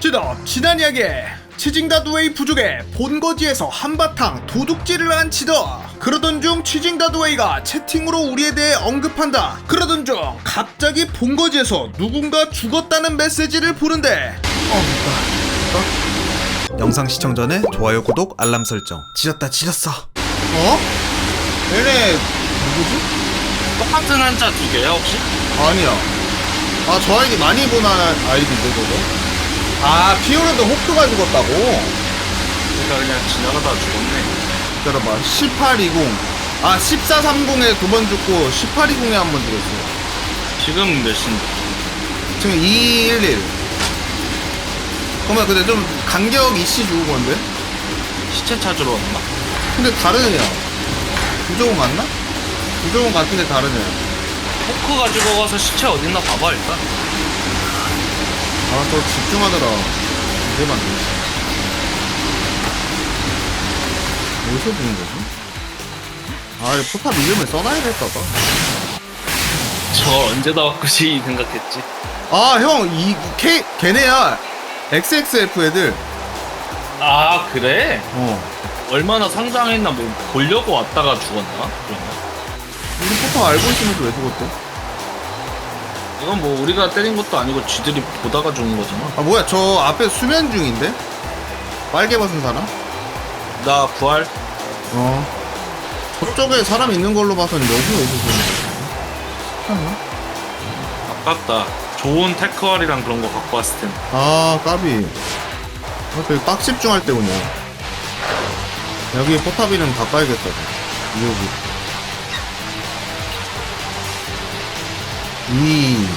지덕 지난 이야기 치징다드웨이 부족의 본거지에서 한바탕 도둑질을 한 지덕 그러던 중 치징다드웨이가 채팅으로 우리에 대해 언급한다 그러던 중 갑자기 본거지에서 누군가 죽었다는 메시지를 보는데 어, 영상 시청 전에 좋아요, 구독, 알람 설정. 지렸다, 지렸어. 어? 얘네 누구지? 똑같은 한자 두 개야 혹시? 아니야 아 저 아이디 많이 보는 아이디인데 저거 아 피오르드 호크가 죽었다고? 그러니까 그냥 지나가다 죽었네 기다려봐 1820 아 1430에 두 번 죽고 1820에 한 번 죽었어 지금 몇 시인데? 지금 211 그러면 근데 좀 간격 이씨 죽은 건데? 시체 찾으러 왔나? 근데 다른 애야 구조공 맞나? 구조공 같은데 다른 애야 포크 가 지고 가서 시체 어딨나 봐봐 일단 아저 집중하느라 이게 만네 어디서 죽은 거지? 아이 포탑 이름을 써놔야겠다 봐. 저 언제 다 바꾸지 생각했지 아, 형, 이, K, 걔네야. XXF 애들. 아 그래? 어. 얼마나 성장했나 뭐 보려고 왔다가 죽었나? 그러나? 우리 포탑 알고 있으면서 왜 죽었대? 이건 뭐 우리가 때린 것도 아니고 쥐들이 보다가 죽은 거잖아 아, 뭐야, 저 앞에 수면 중인데? 빨개 벗은 사람? 나 부활 어. 저쪽에 사람 있는 걸로 봐서는 여기가 있어서. 그런가? 아깝다 좋은 테크활이랑 그런 거 갖고 왔을 텐데 아, 까비. 아, 딱 집중할 때 오냐. 여기 포탑 이름 바꿔야겠다. 여기. 이.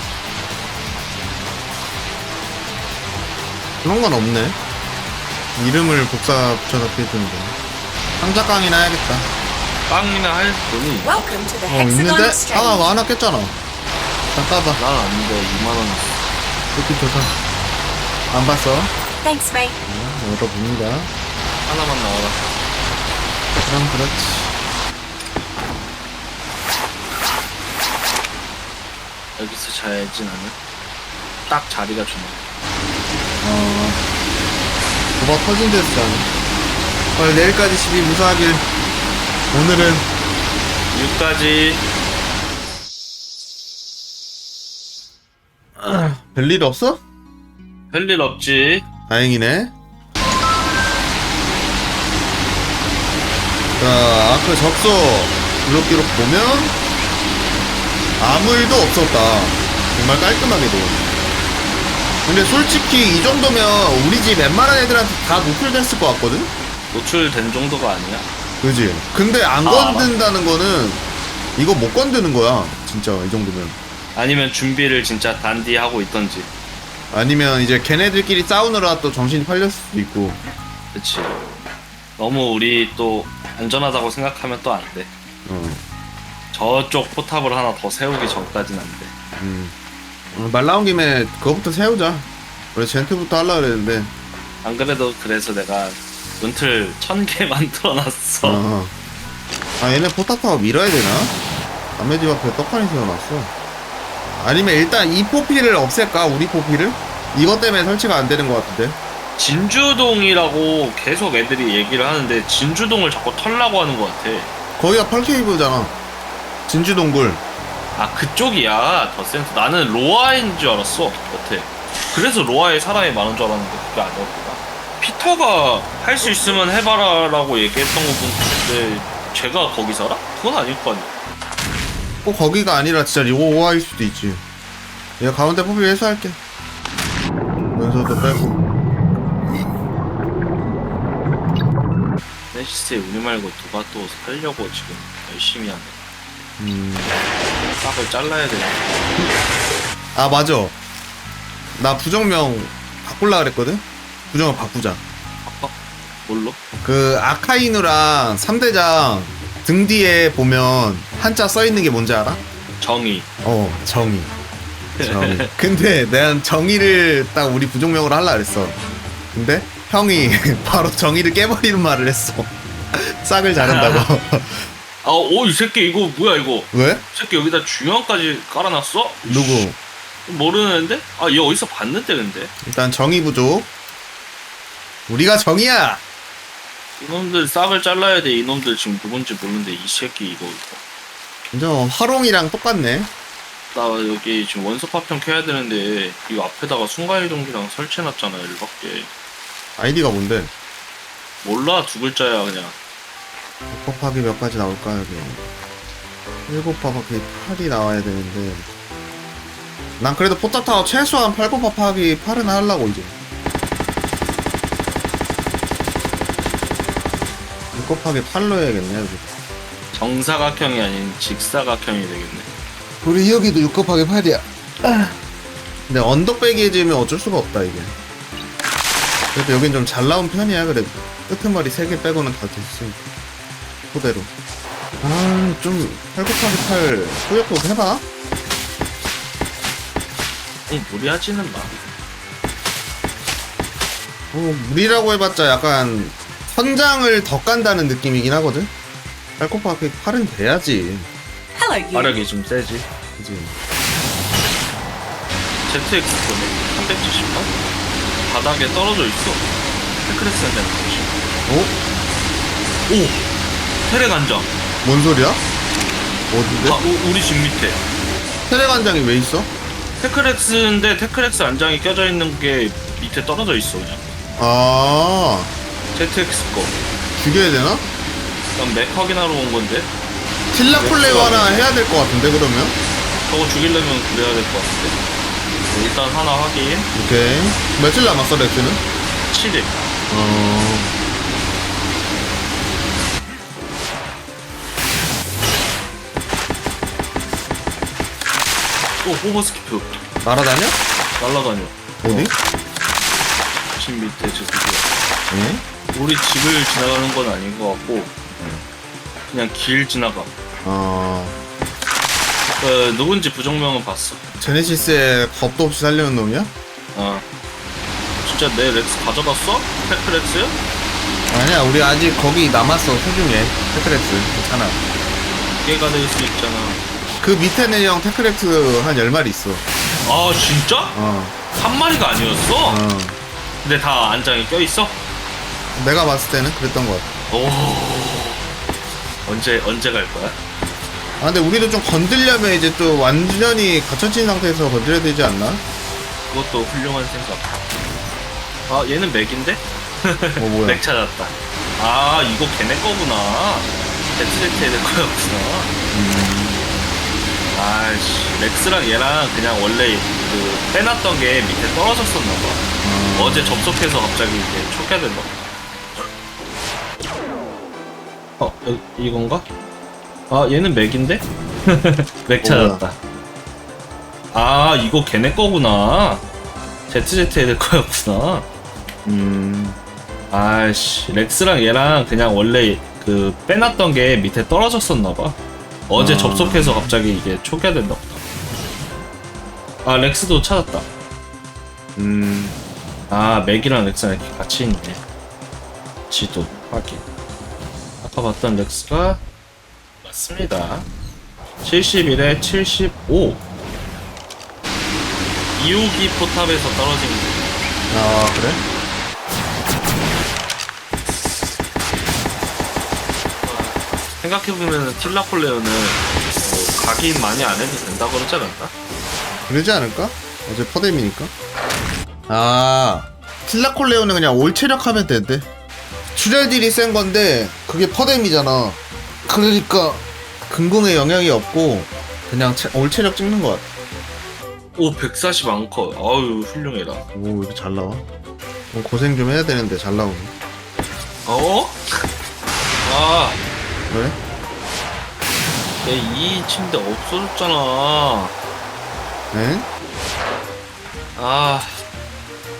그런 건 없네. 이름을 복사 붙여넣기 해주는데. 상자깡이나 해야겠다. 빵이나 할 돈이 Welcome to the 어, Hexagon 있는데? Exchange. 하나, 뭐 하나 깼잖아. 잠깐봐. 난 아닌데 2만원 좋긴 좋다. 안 봤어? Thanks, mate. 열어봅니다. 하나만 나와라 그럼 그렇지. 여기서 자야지 나는 딱 자리가 좋네 어, 도박 터진 데서 자네. 어, 내일까지 집이 무사하길. 오늘은 여기까지 별일 없어? 별일 없지 다행이네. 자, 아크 적소 블록 기록 보면 아무 일도 없었다. 정말 깔끔하게도. 근데 솔직히 이 정도면 우리 집 웬만한 애들한테 다 노출됐을 것 같거든? 노출된 정도가 아니야 그지? 근데 안 아, 건든다는 거는 이거 못 건드는 거야. 진짜 이 정도면. 아니면 준비를 진짜 단디 하고 있던지 아니면 이제 걔네들끼리 싸우느라 또 정신이 팔렸을 수도 있고. 그치 너무 우리 또 안전하다고 생각하면 또 안 돼 어. 저쪽 포탑을 하나 더 세우기 전까지는 안 돼 음. 어, 말 나온 김에 그거부터 세우자. 원래 젠트부터 하려 그랬는데. 안 그래도 그래서 내가 문틀 천 개 만들어놨어 어. 아 얘네 포탑타워 밀어야 되나? 남의 집 앞에 떡하니 세워놨어. 아니면 일단 이 포피를 없앨까? 우리 포피를? 이것 때문에 설치가 안 되는 것 같은데. 진주동이라고 계속 애들이 얘기를 하는데 진주동을 자꾸 털라고 하는 것 같아 거기가 펄케이브잖아. 진주 동굴. 아 그쪽이야 더 센터 나는 로아인 줄 알았어 여태 그래서 로아에 사람이 많은 줄 알았는데 그게 아니었구나 피터가 할 수 있으면 해봐라 라고 얘기했던 거 보는데 제가 거기 살아? 그건 아닐 거 아니야 꼭 거기가 아니라 진짜 리오와일 수도 있지. 얘가 가운데 포피 회수할게. 연서도 빼고. 네시스에 우리 말고 누가 또 살려고 지금 열심히 하네 음. 싹을 잘라야 되나 아 맞아. 나 부정명 바꿀라 그랬거든. 부정을 바꾸자. 아까 뭘로? 그 아카이누랑 3대장 등 뒤에 보면 한자 써 있는 게 뭔지 알아? 정의 어 정의. 정의. 근데 난 정의를 딱 우리 부정명으로 하려 그랬어. 근데 형이 바로 정의를 깨버리는 말을 했어. 싹을 자른다고. 아 오 이 새끼 이거 뭐야 이거 왜? 이 새끼 여기다 중형까지 깔아놨어? 누구? 모르는데? 아, 얘 어디서 봤는데, 근데? 일단 정의 부족. 우리가 정의야. 이놈들 싹을 잘라야 돼. 이놈들 지금 누군지 모르는데, 이 새끼 이거. 저 화롱이랑 똑같네. 나 여기 지금 원소 파편 켜야 되는데, 이거 앞에다가 순간이동기랑 설치해놨잖아, 일밖에. 아이디가 뭔데? 몰라, 두 글자야, 그냥. 곱하기 몇 가지 나올까 여기. 7 곱하기 8이 나와야 되는데. 난 그래도 포타타워 최소한 8 곱하기 8은 하려고 이제. 6 곱하기 8로 해야겠네 여기. 정사각형이 아닌 직사각형이 되겠네. 우리 여기도 6 곱하기 8이야. 근데 언덕 빼기 해지면 어쩔 수가 없다 이게. 그래도 여긴 좀 잘 나온 편이야 그래도. 끄트머리 3개 빼고는 다 됐으니까. 그대로. 아, 좀, 8 곱하기 8, 꾸역꾸역 해봐. 이 무리하지는 마. 뭐, 무리라고 해봤자 약간, 선장을 더 깐다는 느낌이긴 하거든? 8 곱하기 8은 돼야지. Hello, you. 마력이 좀 세지. 그지? ZX 보네. 370만? 바닥에 떨어져 있어. 테크레스는 되는 거지. 어? 오! 테레간장. 뭔 소리야? 어딘데? 아, 우, 우리 집 밑에. 테레관장이 왜 있어? 테크렉스인데 테크렉스 안장이 껴져 있는 게 밑에 떨어져 있어 그냥. 아, ZX 거. 죽여야 되나? 난 맥 확인하러 온 건데 틸라콜레오 하나 해야 될 것 같은데, 그러면? 저거 죽이려면 그래야 될 것 같은데. 네, 일단 하나 확인. 오케이. 며칠 남았어, 렉스는? 7일. 어. 또 호버스키프 날아다녀? 날라다녀. 어디? 집 밑에 저 그거. 예? 우리 집을 지나가는 건 아닌 것 같고 그냥 길 지나가. 어. 어, 누군지 부정명은 봤어. 제네시스에 겁도 없이 살려는 놈이야? 아 진짜 내 렉스 가져갔어? 테크렉스? 아니야, 우리 아직 거기 남았어, 소중해. 테크렉스. 괜찮아. 개가 될 수 있잖아. 그 밑에는 형 테크렉스 한 10마리 있어. 아 진짜? 어. 한 마리가 아니었어? 어. 근데 다 안장이 껴 있어? 내가 봤을 때는 그랬던 것 같아. 오 언제 언제 갈 거야? 아, 근데 우리도 좀 건들려면 이제 또 완전히 갇혀진 상태에서 건드려야 되지 않나? 그것도 훌륭한 생각. 아 얘는 맥인데? 뭐, 뭐야. 맥 찾았다. 아 이거 걔네 거구나. ZZ의 내 거였구나. 아씨 렉스랑 얘랑 그냥 원래 그 빼놨던 게 밑에 떨어졌었나 봐. 어제 접속해서 갑자기 이게 촉결된다. 어 여, 이건가? 아 얘는 맥인데? 맥 찾았다. 아 이거 걔네 거구나. ZZ의 내 거였구나. 음. 아씨 렉스랑 얘랑 그냥 원래 그 빼놨던 게 밑에 떨어졌었나 봐 어제 아. 접속해서 갑자기 이게 초기화된다 보다 아 렉스도 찾았다 음. 아 맥이랑 렉스랑 이렇게 같이 있네 지도 확인 아까 봤던 렉스가 맞습니다 71에 75 이호기 포탑에서 떨어진 거 아, 그래? 생각해보면 틸라콜레오는 뭐 각인 많이 안 해도 된다 그러지 않았나? 그러지 않을까? 어제 퍼뎀이니까. 아, 틸라콜레오는 그냥 올 체력하면 된대. 출혈딜이 센 건데, 그게 퍼뎀이잖아. 그러니까, 근공에 영향이 없고, 그냥 체- 올 체력 찍는 것 같아. 오 140 앙커 아유 훌륭해라 오, 왜 이렇게 잘 나와? 어, 고생 좀 해야 되는데, 잘 나오네. 어? 아, 왜? 내이 침대 없어졌잖아 에? 아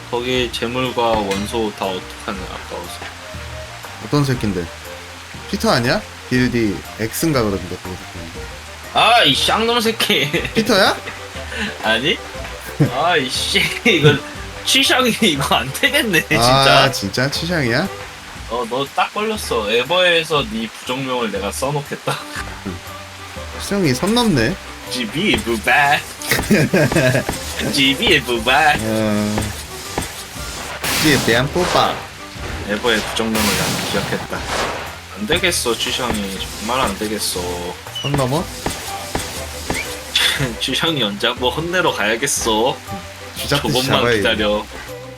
거기 재물과 원소 다 어떡하냐 아까워서 어떤 새끼인데? 피터 아니야? 빌디 X인가 그러던데, 그거 새끼. 아 이 쌍놈 새끼 피터야? 아니? 아 이씨 이거 취향이 이거 안 되겠네 아, 진짜 진짜? 치샹이야? 어 너 딱 걸렸어. 에버에서 네 부정명을 내가 써놓겠다. 치샹이 선 넘네. 집이 무바. 집이 부바. 어... 이에 대한 뽀빠. 에버의 부정명을 난 기억했다. 안 되겠어 취향이. 정말 안 되겠어. 선 넘어? 취향이 언제 한번 혼내러 가야겠어? 잡아야 돼 기다려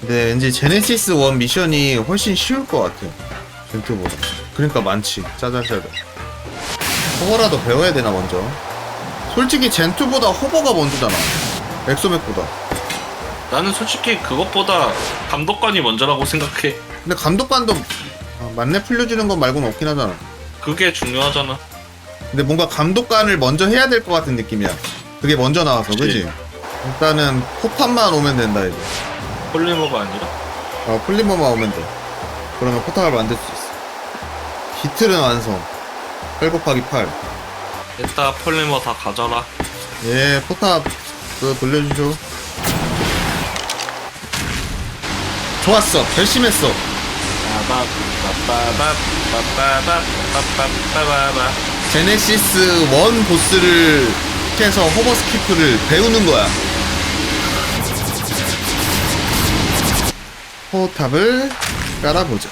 근데 왠지 제네시스 1 미션이 훨씬 쉬울 것 같아 젠트보다 그러니까 많지. 짜잘짜잘. 호버라도 배워야 되나 먼저. 솔직히 젠투보다 호버가 먼저잖아. 엑소맥보다. 나는 솔직히 그것보다 감독관이 먼저라고 생각해. 근데 감독관도 아, 만렙 풀려주는 건 말고는 없긴 하잖아. 그게 중요하잖아. 근데 뭔가 감독관을 먼저 해야 될 것 같은 느낌이야. 그게 먼저 나와서 그치. 그지? 일단은 포탑만 오면 된다 이제 폴리머가 아니라 어, 플리머만 오면 돼. 그러면 포탑을 만들 수 있어. 비틀은 완성. 8 곱하기 8. 됐다 폴리머 다 가져라 예, 포탑 그 돌려주죠. 좋았어. 결심했어. 빠바바바바바바바바바바바 제네시스 1 보스를 해서 호버 스키프를 배우는 거야. 포탑을 깔아보자.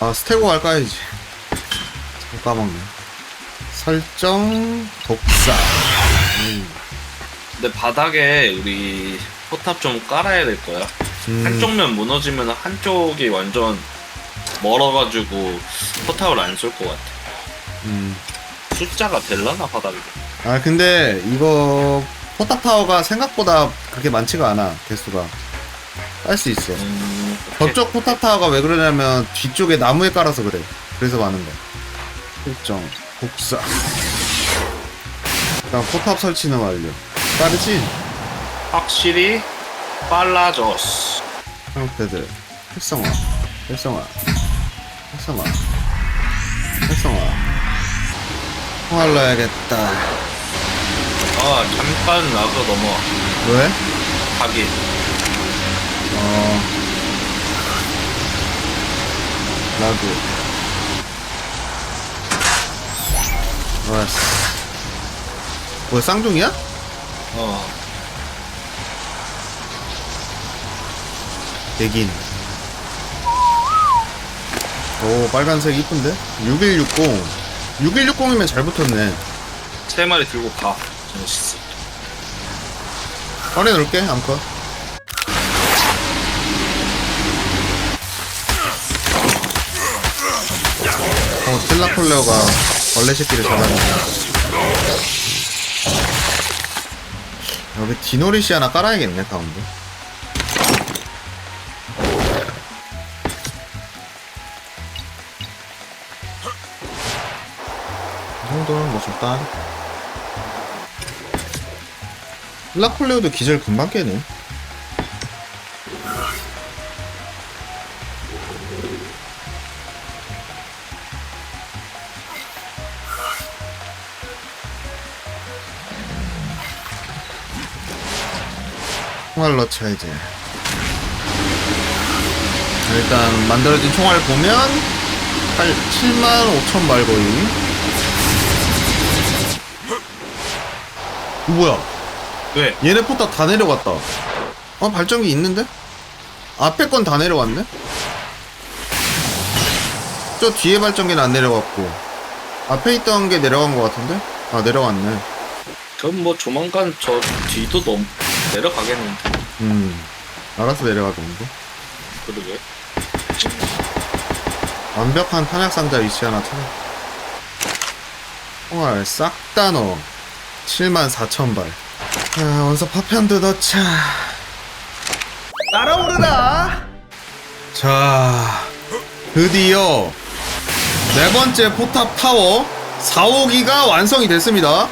아, 스테고 갈까야지. 자꾸 까먹네. 설정, 독사. 음. 근데 바닥에 우리 포탑 좀 깔아야 될 거야 음. 한쪽 면 무너지면 한쪽이 완전 멀어가지고 포탑을 안 쏠 것 같아 음. 숫자가 될라나 바닥에 아 근데 이거 포탑 타워가 생각보다 그렇게 많지가 않아 개수가 깔수 있어. 음, 오케이. 저쪽 포탑 타워가 왜 그러냐면 뒤쪽에 나무에 깔아서 그래. 그래서 많은 거야. 설정 복사. 일단 포탑 설치는 완료. 빠르지? 확실히 빨라졌어. 상패드 활성화. 활성화. 활성화. 활성화. 총알 넣어야겠다. 아 잠깐 나가 넘어와. 왜? 하긴 어. 라그. 좋았어. 뭐야, 쌍둥이야? 어 백인. 오, 빨간색 이쁜데? 6160. 6160이면 잘 붙었네. 세 마리 들고 가 제네시스 꺼내놓을게, 암컷. 어, 텔라콜레오가 벌레 새끼를 잡았네. 여기 디노리시 하나 깔아야겠네, 가운데. 이 정도는 뭐 적당. 텔라콜레오도 기절 금방 깨네. 총알 넣자 이제 일단 만들어진 총알 보면 8, 7만 5천 발 거의 어, 뭐야 왜? 얘네 포탑 다 내려갔다 어 발전기 있는데? 앞에 건 다 내려왔네? 저 뒤에 발전기는 안 내려갔고 앞에 있던 게 내려간 것 같은데? 아 내려갔네 그럼 뭐 조만간 저 뒤도 넘 내려가겠는데 음 알아서 내려가던데 그러게 완벽한 탄약 상자 위치 하나 찾아. 총알 싹 다 넣어. 7만 4천 발. 아, 원서 파편도 넣자. 날아오르라 자, 드디어 네 번째 포탑 타워 4, 5기가 완성이 됐습니다.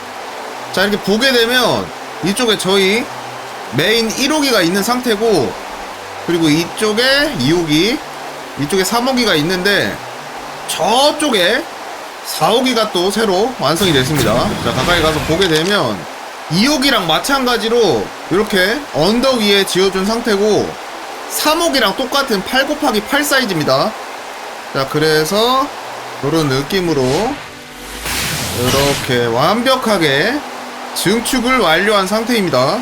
자, 이렇게 보게 되면 이쪽에 저희 메인 1호기가 있는 상태고 그리고 이쪽에 2호기, 이쪽에 3호기가 있는데 저쪽에 4호기가 또 새로 완성이 됐습니다. 자, 가까이 가서 보게 되면 2호기랑 마찬가지로 이렇게 언덕 위에 지어준 상태고 3호기랑 똑같은 8 곱하기 8 사이즈입니다. 자, 그래서 이런 느낌으로 이렇게 완벽하게 증축을 완료한 상태입니다.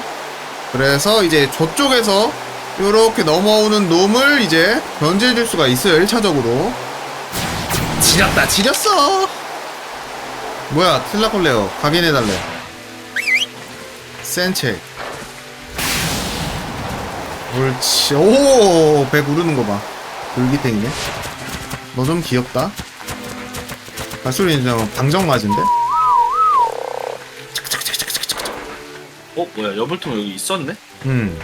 그래서 이제 저쪽에서 이렇게 넘어오는 놈을 이제 견제해줄 수가 있어요 1차적으로. 지렸다. 지렸어! 뭐야 틸라콜레어 각인해달래. 센체. 옳지. 오배 구르는 거봐. 돌기탱이네. 너 좀 귀엽다. 발소리 이제 방정 맞은데? 어 뭐야 여불통 여기 있었네? 음.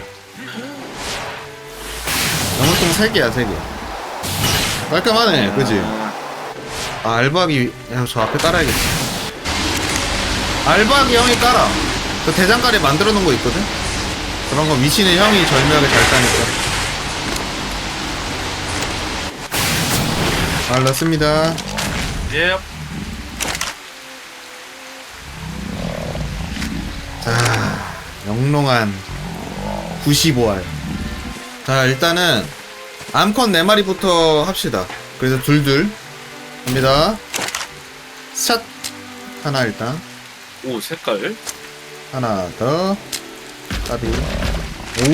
영물통 3개야, 3개. 깔끔하네, 그지? 아, 아, 알박이, 야, 저 앞에 깔아야겠다. 알박이 형이 깔아. 그 대장가리 만들어 놓은 거 있거든? 그런 거 위치는 형이 절묘하게 잘 까니까. 잘 넣습니다. 예. 자, 영롱한 95알. 자, 일단은 암컷 4마리부터 합시다. 그래서 둘둘 갑니다. 샷! 하나 일단. 오 색깔. 하나 더. 까비.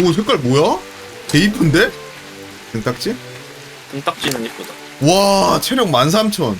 오, 색깔 뭐야? 개 이쁜데? 등딱지? 등딱지는 이쁘다. 와, 체력 13,000.